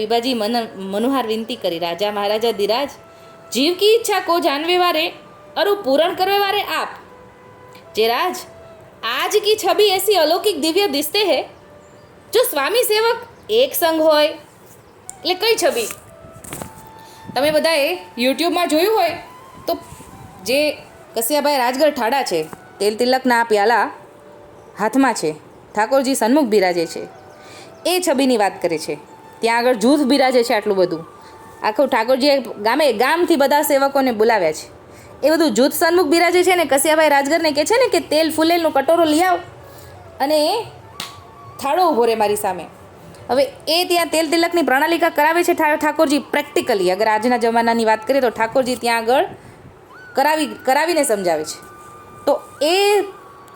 વિભાજી મન મનોહાર વિનંતી કરી, રાજા મહારાજા ધીરાજ, જીવ કી ઈચ્છા કો જાનવે વારે અરુ પૂરણ કરવે વારે આપ? જે રાજ, આજ કી છબી એસી અલૌકિક દિવ્ય દિસતે હે? જો સ્વામી સેવક એક સંગ હોય, એટલે કઈ છબી? તમે બધાએ યુટ્યુબમાં જોયું હોય, તો જે કસિયાભાઈ રાજગઢ ઠાડા છે, તેલ તિલકના પ્યાલા હાથમાં છે, ઠાકોરજી સન્મુખ બિરાજે છે. એ છબીની વાત કરે છે. ત્યાં આગળ જૂથ બિરાજે છે આટલું બધું. આખું ઠાકોરજીએ ગામે, ગામથી બધા સેવકોને બોલાવ્યા છે. એ બધું જૂથ સન્મુખ બિરાજે છે ને કસિયાભાઈ રાજગરને કહે છે ને કે તેલ ફૂલેલનો કટોરો લઈ આવ અને થાળો ઊભો રહે મારી સામે. હવે એ ત્યાં તેલ તિલકની પ્રણાલિકા કરાવે છે ઠાકોરજી પ્રેક્ટિકલી. અગર આજના જમાનાની વાત કરીએ તો ઠાકોરજી ત્યાં આગળ કરાવી, કરાવીને સમજાવે છે. તો એ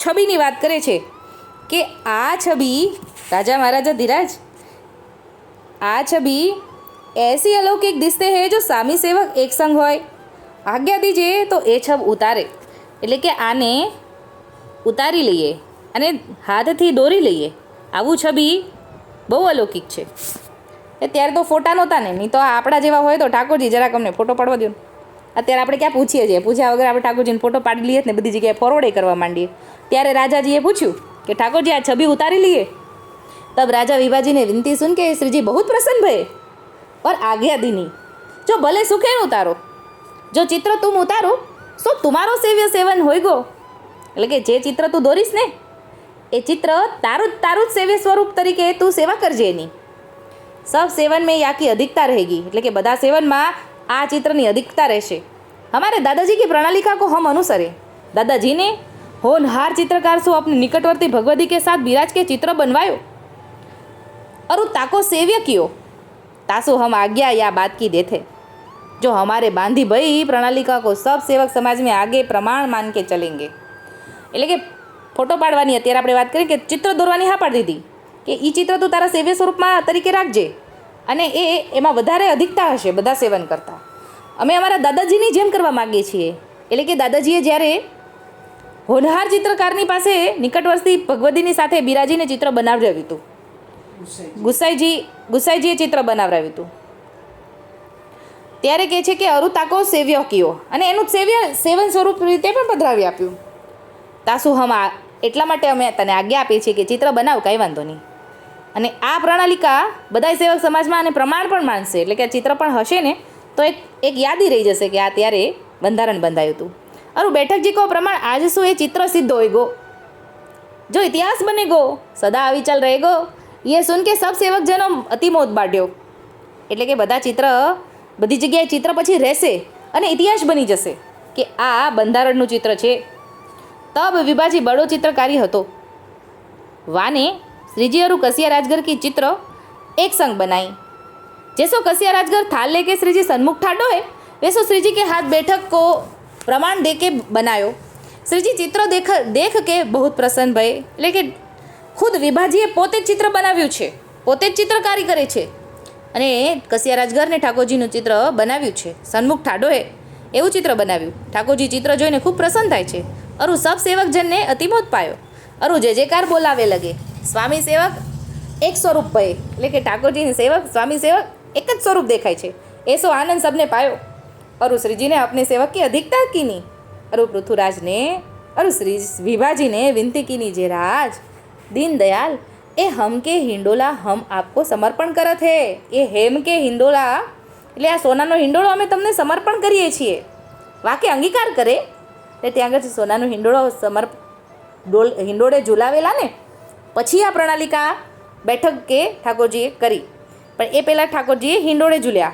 છબીની વાત કરે છે કે આ છબી રાજા મહારાજા ધીરાજ આ છબી એસી અલૌકિક દિસતે હે જો સામી સેવક એક સંગ હોય. આજ્ઞા દીજે તો એ છબ ઉતારે. એટલે કે આને ઉતારી લઈએ અને હાથથી દોરી લઈએ. આવું છબી બહુ અલૌકિક છે. એ ત્યારે તો ફોટા નહોતા ને, નહીં તો આપણા જેવા હોય તો ઠાકોરજી જરાક અમને ફોટો પાડવા દો અત્યારે આપણે ક્યાં પૂછીએ છીએ? પૂછ્યા વગર આપણે ઠાકોરજીને ફોટો પાડી લઈએ ને, બધી જગ્યાએ ફોરવર્ડે કરવા માંડીએ. ત્યારે રાજાજીએ પૂછ્યું કે ઠાકોરજી આ છબી ઉતારી લઈએ? तब राजा विभाजी ने विनती सुन के श्री जी बहुत प्रसन्न भये और आज्ञा दीनी जो भले सुखे न उतारो जो चित्र तुम उतारो सो तुम्हारो सेव्य सेवन होएगो એટલે કે જે ચિત્ર તું દોરીશ ને એ ચિત્ર તારું જ તારું જ સેવ્ય સ્વરૂપ તરીકે તું સેવા કરજે એની સબ સેવન में યાકી અધિકતા रहेगी એટલે કે બધા સેવનમાં આ ચિત્રની અધિકતા રહેશે हमारे दादाजी की प्रणालिका को हम अनुसरे दादाजी ने होनहार चित्रकार सो अपने निकटवर्ती भगवती के साथ विराज के चित्र बनवायो और वो ताको सेव्य कियो तासु हम आज्ञा या बात की देते जो हमारे बांधी भाई प्रणालिका को सब सेवक समाज में आगे प्रमाण मान के चलेंगे એટલે કે ફોટો પાડવાની અત્યારે આપણે વાત કરીએ કે ચિત્ર દોરવાની હા પાડી દીધી કે એ ચિત્ર તું તારા સેવ્ય સ્વરૂપમાં તરીકે રાખજે અને એ એમાં વધારે અધિકતા હશે બધા સેવન કરતાં અમે અમારા દાદાજીની જેમ કરવા માગીએ છીએ એટલે કે દાદાજીએ જ્યારે હોનહાર ચિત્રકારની પાસે નિકટવર્તી ભગવતીની સાથે બિરાજીને ચિત્ર બનાવડાવ્યું હતું ગુસાઈજી. ગુસાઈજીએ ચિત્ર બનાવરાવ્યું હતું. ત્યારે કહે છે કે અરુતાકો સેવ્ય કયો. અને એનું સેવ્ય, સેવન સ્વરૂપ રીતે પણ પધરાવી આપ્યું. તાસુ હમ એટલા માટે અમે તને આજ્ઞા આપીએ છીએ કે ચિત્ર બનાવ, કાંઈ વાંધો નહીં. અને આ પ્રણાલિકા બધા સેવક સમાજમાં અને પ્રમાણ પણ માનશે. એટલે કે આ ચિત્ર પણ હશે ને, તો એક એક યાદી રહી જશે કે આ ત્યારે બંધારણ બંધાયું હતું. અરુ બેઠકજી કહો પ્રમાણ, આજ શું એ ચિત્ર સિદ્ધ હોય ગો? જો ઇતિહાસ બને ગો, સદા અવિચાલ રહે ગો યે સુન કે સબ સેવક અતિ મોત બાઢ્યો. એટલે કે બધા ચિત્ર, બધી જગ્યાએ ચિત્ર પછી રહેશે અને ઇતિહાસ બની જશે કે આ બંધારણનું ચિત્ર છે. તબ વિભાજી બળો ચિત્રકારી હતો. વાને શ્રીજી અરુ કસિયા રાજગર કી ચિત્ર એક સંગ બનાઈ. જેસો કસિયા રાજગર થાલ લે કે શ્રીજી સન્મુખ ઠાડો હે, વેસો શ્રીજી કે હાથ બેઠક કો પ્રમાણ દે કે બનાયો. શ્રીજી ચિત્ર દેખ દેખ કે બહુ પ્રસન્ન ભય. એટલે કે ખુદ વિભાજીએ પોતે જ ચિત્ર બનાવ્યું છે. પોતે જ ચિત્રકારી કરે છે. અને કસિયા રાજગરને ઠાકોરજીનું ચિત્ર બનાવ્યું છે. સન્મુખ ઠાડોએ એવું ચિત્ર બનાવ્યું. ઠાકોરજી ચિત્ર જોઈને ખૂબ પ્રસન્ન થાય છે. અરુ સબ સેવકજનને અતિમોદ પાયો. અરુ જે જેકાર બોલાવે લગે. સ્વામી સેવક એક સ્વરૂપ ભય. એટલે કે ઠાકોરજીની સેવક, સ્વામી સેવક એક જ સ્વરૂપ દેખાય છે. એ સો આનંદ સબને પાયો. અરુ શ્રીજીને આપને સેવક કે અધિકતા કીની? અરુ પૃથુરાજને અરુ શ્રી વિભાજીને વિનંતી કીની, જે રાજ जे राज दीन दयाल ए हम के हिंडोला हम आपको समर्पण करत है એ હેમ કે હિંડોળા એટલે આ સોનાનો હિંડોળો અમે તમને સમર્પણ કરીએ છીએ વાકે અંગીકાર કરે એટલે ત્યાં આગળ સોનાનો હિંડોળો સમર્પ ડોલ હિંડોળે ઝુલાવેલા ને પછી આ પ્રણાલિકા બેઠક કે ઠાકોરજીએ કરી પણ એ પહેલાં ઠાકોરજીએ હિંડોળે ઝૂલ્યા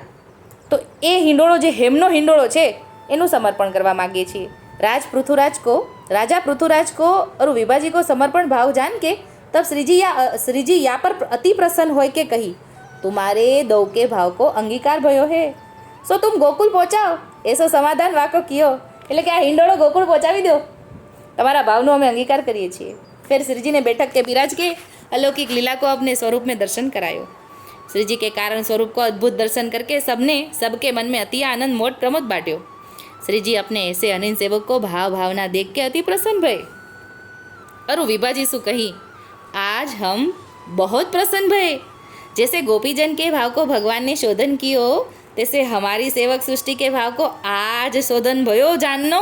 તો એ હિંડોળો જે હેમનો હિંડોળો છે એનું સમર્પણ કરવા માગીએ છીએ राज पृथुराज को राजा पृथुराज को और विभाजी को समर्पण भाव जान के તબ શ્રીજી યા શ્રીજી યા પર અતિ પ્રસન્ન હોય કે કહી તુમારે દૌ કે ભાવ કો અંગીકાર ભયો હે સો તુમ ગોકુલ પહોંચાઓ એસો સમાધાન વાકો કયો એટલે કે આ હિંડોળો ગોકુળ પહોંચાવી દો તમારા ભાવનો અમે અંગીકાર કરીએ છીએ ફેર શ્રીજીને બેઠક કે બિરાજ કે अलौकिक लीला को अपने स्वरूप में दर्शन करायो श्री जी के कारण स्वरूप को अद्भुत दर्शन करके सबने सबके मन में अति आनंद मोट प्रमोद बांट्यो श्री जी अपने ऐसे अनिन सेवक को भाव भावना देख के अति प्रसन्न भय अरु विभाजी सु कही आज हम बहुत प्रसन्न भय जैसे गोपीजन के भाव को भगवान ने शोधन कियो तैसे हमारी सेवक सृष्टि के भाव को आज शोधन भयो जाननो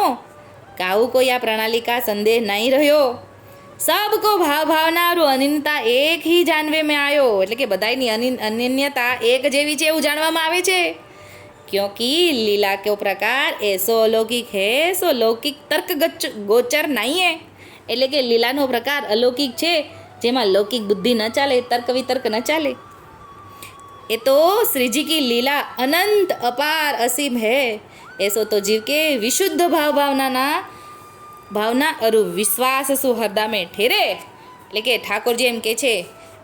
काऊ को या प्रणाली का संदेह नहीं રહ્યો सबको ભાવ ભાવના और અનન્યતા એક ही જાનવે में આયો એટલે કે બધાયની અનિન- અનન્યતા એક જેવી છે એવું જાણવામાં આવે છે क्योंकि लीला को प्रकार ऐसो अलौकिक है सो लौकिक તર્ક ગચ- ગોચર નહીં હે એટલે કે લીલાનો પ્રકાર અલૌકિક છે જેમાં લૌકિક બુદ્ધિ ન ચાલે, તર્ક વિતર્ક ન ચાલે. એ તો શ્રીજી કી લીલા અનંત અપાર અસીમ હે. એસો તો જીવ કે વિશુદ્ધ ભાવ ભાવનાના, ભાવના અરુ વિશ્વાસ સુહરદામે ઠેરે. એટલે કે ઠાકોરજી એમ કે છે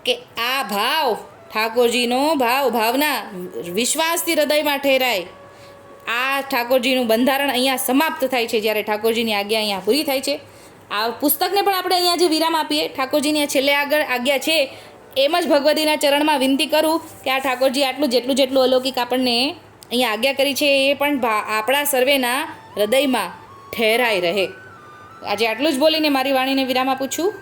કે આ ભાવ ઠાકોરજીનો ભાવ ભાવના વિશ્વાસથી હૃદયમાં ઠેરાય. આ ઠાકોરજીનું બંધારણ અહીંયા સમાપ્ત થાય છે, જ્યારે ઠાકોરજીની આજ્ઞા અહીંયા પૂરી થાય છે. આ પુસ્તકને પણ આપણે અહીંયા જે વિરામ આપીએ, ઠાકોરજીની છેલ્લે આગળ આજ્ઞા છે, એમ જ ભગવતીના ચરણમાં વિનંતી કરું કે આ ઠાકોરજી આટલું જેટલું જેટલું અલૌકિક આપણને અહીંયા આજ્ઞા કરી છે, એ પણ આપણા સર્વેના હૃદયમાં ઠેરાઈ રહે. આજે આટલું જ બોલીને મારી વાણીને વિરામ આપું છું.